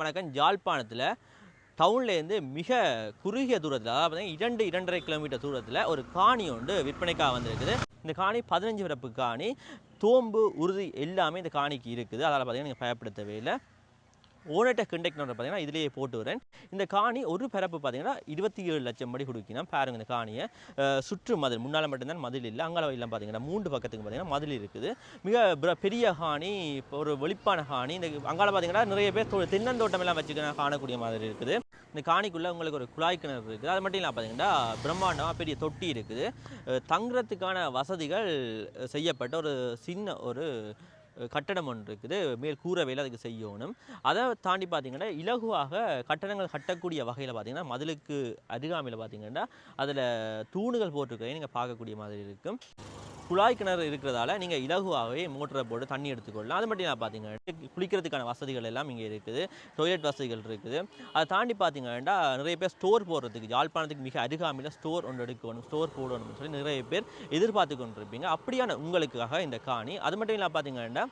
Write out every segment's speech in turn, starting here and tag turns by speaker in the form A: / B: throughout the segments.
A: வணக்கம். ஜாழ்ப்பாணத்தில் டவுன்லேருந்து மிக குறுகிய தூரத்தில் அதாவது பார்த்தீங்கன்னா இரண்டு இரண்டரை கிலோமீட்டர் தூரத்தில் ஒரு காணி ஒன்று விற்பனைக்காக வந்திருக்குது. இந்த காணி பதினஞ்சு பிறப்பு காணி. தோம்பு உறுதி எல்லாமே இந்த காணிக்கு இருக்குது. அதால் பார்த்தீங்கன்னா நீங்கள் பயப்படுத்தவே இல்லை. ஓனட்ட கண்டெக்ட் நம்பர் பார்த்தீங்கன்னா இதிலேயே போட்டு வரேன். இந்த காணி ஒரு பரப்பு பார்த்தீங்கன்னா இருபத்தி ஏழு லட்சம் படி கொடுக்கணும் பாருங்க இந்த காணியை. சுற்று மதில். முன்னால் மட்டும்தான் மதில் இல்லை. அங்கால எல்லாம் பார்த்தீங்கன்னா மூன்று பக்கத்துக்கு பார்த்தீங்கன்னா மதில் இருக்குது. மிக பெரிய காணி இப்போ ஒரு வெளிப்பான காணி. இந்த அங்கால பார்த்தீங்கன்னா நிறைய பேர் தென்னந்தோட்டம் எல்லாம் வச்சுக்க காணக்கூடிய மாதிரி இருக்குது. இந்த காணிக்குள்ளே உங்களுக்கு ஒரு குழாய் கிணறு இருக்குது. அது மட்டும் இல்லாமல் பார்த்தீங்கன்னா பிரம்மாண்டமாக பெரிய தொட்டி இருக்குது. தங்குறதுக்கான வசதிகள் செய்யப்பட்ட ஒரு சின்ன ஒரு கட்டடம் ஒன்று இருக்குது மேல் கூற வேலை அதுக்கு செய்யணும். அதை தாண்டி பார்த்தீங்கன்னா இலகுவாக கட்டடங்கள் கட்டக்கூடிய வகையில் பார்த்தீங்கன்னா மதிலுக்கு அருகாமையில் பார்த்தீங்கன்னா அதில் தூணுகள் போட்டிருக்கிறதையும் நீங்கள் பார்க்கக்கூடிய மாதிரி இருக்கும். குழாய் கிணறு இருக்கிறதால நீங்கள் இலகுவாகவே மோட்டரை போட்டு தண்ணி எடுத்துக்கொள்ளலாம். அது மட்டும் நான் பார்த்தீங்கன்னா குளிக்கிறதுக்கான வசதிகள் எல்லாம் இங்கே இருக்குது. டொய்லெட் வசதிகள் இருக்குது. அதை தாண்டி பார்த்தீங்கன்னா நிறைய பேர் ஸ்டோர் போடுறதுக்கு யாழ்ப்பாணத்துக்கு மிக அருகாமையில் ஸ்டோர் ஒன்று எடுக்கணும் ஸ்டோர் போடணும்னு சொல்லி நிறைய பேர் எதிர்பார்த்து கொண்டிருப்பீங்க. அப்படியான உங்களுக்காக இந்த காணி. அது மட்டும் இல்லாமல் பார்த்தீங்கன்னா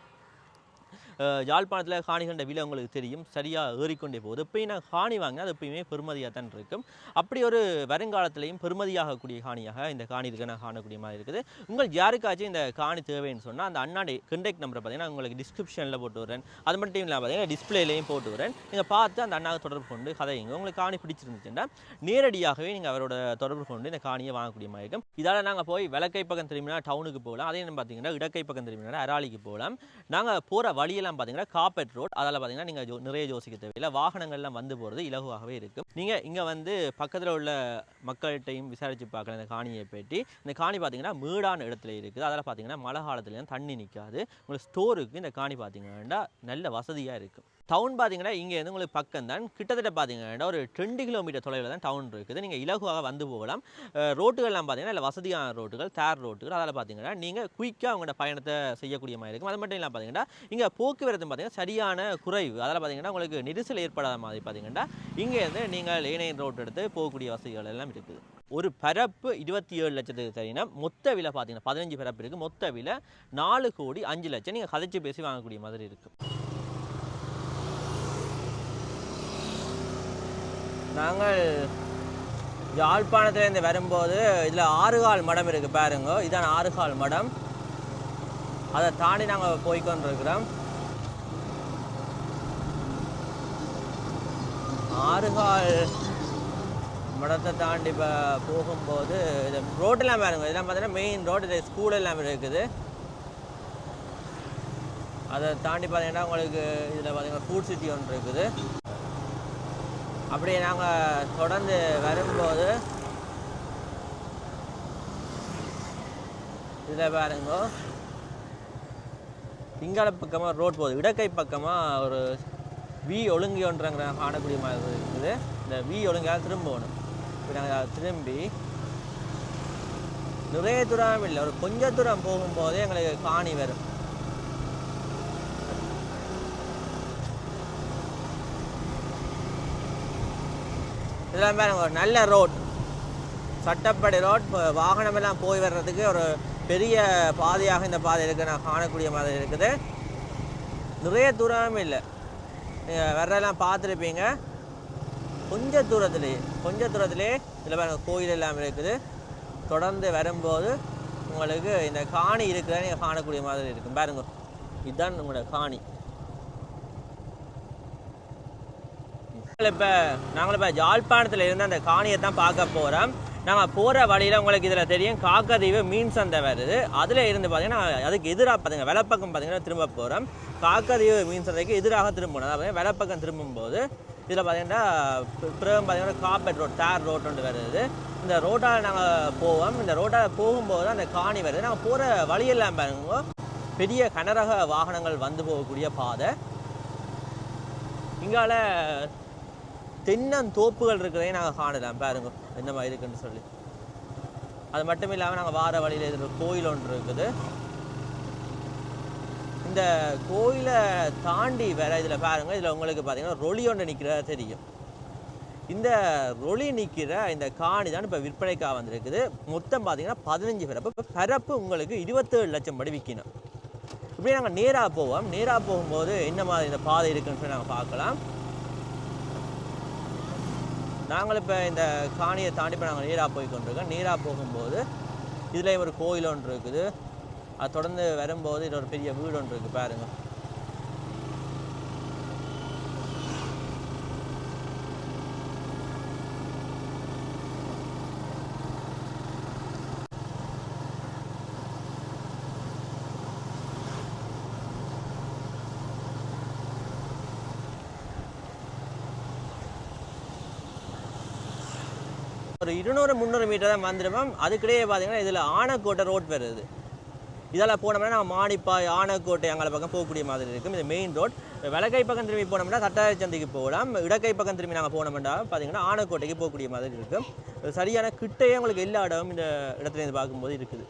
A: யாழ்ப்பாணத்தில் காணி கண்ட விலை உங்களுக்கு தெரியும். சரியாக ஏறிக்கொண்டே போகுது. எப்பயும் நான் காணி வாங்கினா அது எப்பயுமே பெருமதியாக தான் இருக்கும். அப்படி ஒரு வருங்காலத்திலையும் பெருமதியாகக்கூடிய காணியாக இந்த காணி இருக்க நான் காணக்கூடிய மாதிரி இருக்குது. உங்களுக்கு யாருக்காச்சும் இந்த காணி தேவைன்னு சொன்னால் அந்த அண்ணாடி கண்டெக்ட் நம்பரை பார்த்தீங்கன்னா உங்களுக்கு டிஸ்கிரிப்ஷனில் போட்டு வரேன் அது மட்டும் இல்லாமல் பார்த்தீங்கன்னா டிஸ்பிளேலையும் போட்டு வரேன் நீங்கள் பார்த்து அந்த அண்ணாவை தொடர்பு கொண்டு கதைங்க உங்களுக்கு காணி பிடிச்சிருந்துச்சுன்னா நேரடியாகவே நீங்கள் அவரோட தொடர்பு கொண்டு இந்த காணியை வாங்கக்கூடிய மாதிரி இருக்கும். இதால் நாங்கள் போய் விளக்கை பக்கம் திரும்பினா டவுனுக்கு போகலாம். அதே பார்த்தீங்கன்னா இடக்கை பக்கம் திரும்பினா அராளிக்கு போகலாம். நாங்கள் போகிற வழியில் எல்லாம் பார்த்தீங்கன்னா காப்பெட் ரோட் அதில் பார்த்தீங்கன்னா நீங்கள் ஜோ நிறைய யோசிக்க தேவையில்லை. வாகனங்கள்லாம் வந்து போகிறது இலகுவாகவே இருக்கும் நீங்கள் இங்கே வந்து பக்கத்தில் உள்ள மக்கள்கிட்டையும் விசாரித்து பார்க்கலாம் இந்த காணியை பேட்டி இந்த காணி பார்த்தீங்கன்னா மேடான இடத்துல இருக்குது. அதில் பார்த்தீங்கன்னா மழை காலத்துலேயும் தண்ணி நிற்காது உங்களுக்கு ஸ்டோருக்கு இந்த காணி பார்த்தீங்கன்னா நல்ல வசதியாக இருக்கும் டவுன் பார்த்தீங்கன்னா இங்கேருந்து உங்களுக்கு பக்கம் தான் கிட்டத்தட்ட பார்த்தீங்கன்னா ஒரு ரெண்டு கிலோமீட்டர் தொலைவில் தான் டவுன் இருக்குது. நீங்கள் இலகுவாக வந்து போகலாம். ரோட்டுகள்லாம் பார்த்தீங்கன்னா இல்லை வசதியான ரோட்டுகள் தேர் ரோட்டுகள் அதில் பார்த்தீங்கன்னா நீங்கள் குயிக்காக உங்களோட பயணத்தை செய்யக்கூடிய மாதிரி இருக்கும். அது மட்டும் இல்லாமல் பார்த்தீங்கன்னா இங்கே போக்குவரத்து பார்த்தீங்கன்னா சரியான குறைவு. அதில் பார்த்தீங்கன்னா உங்களுக்கு நெரிசல் ஏற்படாத மாதிரி பார்த்தீங்கன்னா இங்கேருந்து நீங்கள் ஏனையின் ரோட் எடுத்து போகக்கூடிய வசதிகள் எல்லாம் இருக்குது. ஒரு பரப்பு இருபத்தி ஏழு லட்சத்துக்கு சரினா மொத்த விலை பார்த்தீங்கன்னா பதினஞ்சு பரப்பு இருக்குது மொத்த விலை நாலு கோடி அஞ்சு லட்சம். நீங்கள் கதைச்சு பேசி வாங்கக்கூடிய மாதிரி இருக்குது நாங்கள் யாழ்ப்பாணத்துலேருந்து வரும்போது இதில் ஆறுகால் மடம் இருக்குது பாருங்க. இதான் ஆறுகால் மடம். அதை தாண்டி நாங்கள் போய்க்கொண்டிருக்கிறோம். ஆறுகால் மடத்தை தாண்டி இப்போ போகும்போது இது ரோட்டெல்லாம் பாருங்க. இதெல்லாம் பார்த்தீங்கன்னா மெயின் ரோடு இது ஸ்கூல் எல்லாம் இருக்குது. அதை தாண்டி பார்த்தீங்கன்னா உங்களுக்கு இதில் பார்த்தீங்கன்னா ஃபுட் சிட்டி ஒன்று இருக்குது. அப்படியே நாங்கள் தொடர்ந்து வரும்போது இதில் பாருங்க. திங்கள பக்கமாக ரோட் போகுது. இடக்கை பக்கமாக ஒரு வி ஒழுங்கி ஒன்றுங்கிற காணக்கூடிய மாதிரி இருக்குது. இந்த வி ஒழுங்காக திரும்பணும் இப்போ நாங்கள் திரும்பி நிறைய தூரம் இல்லை. ஒரு கொஞ்ச தூரம் போகும்போதே எங்களுக்கு காணி வரும். இதெல்லாம் பாருங்க ஒரு நல்ல ரோட் சட்டப்படி ரோட் இப்போ வாகனமெல்லாம் போய் வர்றதுக்கு ஒரு பெரிய பாதையாக இந்த பாதை இருக்குது நான் காணக்கூடிய மாதிரி இருக்குது. நிறைய தூரமே இல்லை. நீங்கள் வர்றதெல்லாம் பார்த்துருப்பீங்க. கொஞ்ச தூரத்துலேயே கொஞ்சம் தூரத்துலேயே இதில் பாருங்கள் கோயில் எல்லாம் இருக்குது. தொடர்ந்து வரும்போது உங்களுக்கு இந்த காணி இருக்கிறத நீங்கள் காணக்கூடிய மாதிரி இருக்கும். பாருங்க இதுதான் உங்களோட காணி. இப்போ நாங்கள் இப்போ ஜாழ்ப்பாணத்தில் இருந்து அந்த காணியை தான் பார்க்க போகிறோம் நாங்கள் போகிற வழியில் உங்களுக்கு இதில் தெரியும். காக்கதீவு மீன் சந்தை வருது. அதில் இருந்து பார்த்தீங்கன்னா அதுக்கு எதிராக பார்த்தீங்கன்னா வெளப்பக்கம் பார்த்தீங்கன்னா திரும்ப போகிறோம் காக்கதீவு மீன் சந்தைக்கு எதிராக திரும்பணும் அதாவது வெளப்பக்கம் திரும்பும்போது இதில் பார்த்தீங்கன்னா பிறகு பார்த்தீங்கன்னா காப்பெட் ரோட் தார் ரோட் ஒன்று வருது. இந்த ரோட்டால் நாங்கள் போவோம். இந்த ரோட்டால் போகும்போது அந்த காணி வருது. நாங்கள் போகிற வழியெல்லாம் பாருங்க. பெரிய கனரக வாகனங்கள் வந்து போகக்கூடிய பாதை. இங்கால தென்னந்தோப்புகள் இருக்கிறதையும் நாங்கள் காணலாம். பாருங்க என்ன மாதிரி இருக்குன்னு சொல்லி. அது மட்டும் இல்லாமல் நாங்கள் வார வழியில் இதில் கோயில் ஒன்று இருக்குது. இந்த கோயிலை தாண்டி வேற இதில் பாருங்கள் இதில் உங்களுக்கு பார்த்தீங்கன்னா ரொலி ஒன்று நிற்கிறதா தெரியும். இந்த ரொலி நிற்கிற இந்த காணி தான் இப்போ விற்பனைக்காக வந்திருக்குது. மொத்தம் பார்த்தீங்கன்னா பதினஞ்சு பரப்பு இப்போ பரப்பு உங்களுக்கு இருபத்தேழு லட்சம் படி விற்கணும் இப்படியே நாங்கள் நேராக போவோம். நேராக போகும்போது என்ன மாதிரி இந்த பாதை இருக்குன்னு சொல்லி நாங்கள் பார்க்கலாம். நாங்கள் இப்போ இந்த காணியை தாண்டி இப்போ நாங்கள் நீராக போய் கொண்டிருக்கோம். நீராக போகும்போது இதில் ஒரு கோயில் ஒன்று இருக்குது. அது தொடர்ந்து வரும்போது இது ஒரு பெரிய வீடு ஒன்று இருக்குது பாருங்கள் ஒரு இருநூறு முந்நூறு மீட்டர் தான் வந்துடுவோம் அதுக்கிடையே பார்த்தீங்கன்னா இதில் ஆனக்கோட்டை ரோட் வருது. இதெல்லாம் போனோம்னா நம்ம மானிப்பாய் ஆனக்கோட்டை அங்கே பக்கம் போகக்கூடிய மாதிரி இருக்கும். இது மெயின் ரோட் வலக்கை பக்கம் திரும்பி போனோம்னா தட்டாரி சந்தைக்கு போகலாம். இடக்கை பக்கம் திரும்பி நாங்கள் போனோம்னா பார்த்தீங்கன்னா ஆனக்கோட்டைக்கு போகக்கூடிய மாதிரி இருக்கும். சரியான கிட்டையே உங்களுக்கு எல்லா இடமும் இந்த இடத்துல இருந்து பார்க்கும்போது இருக்குது.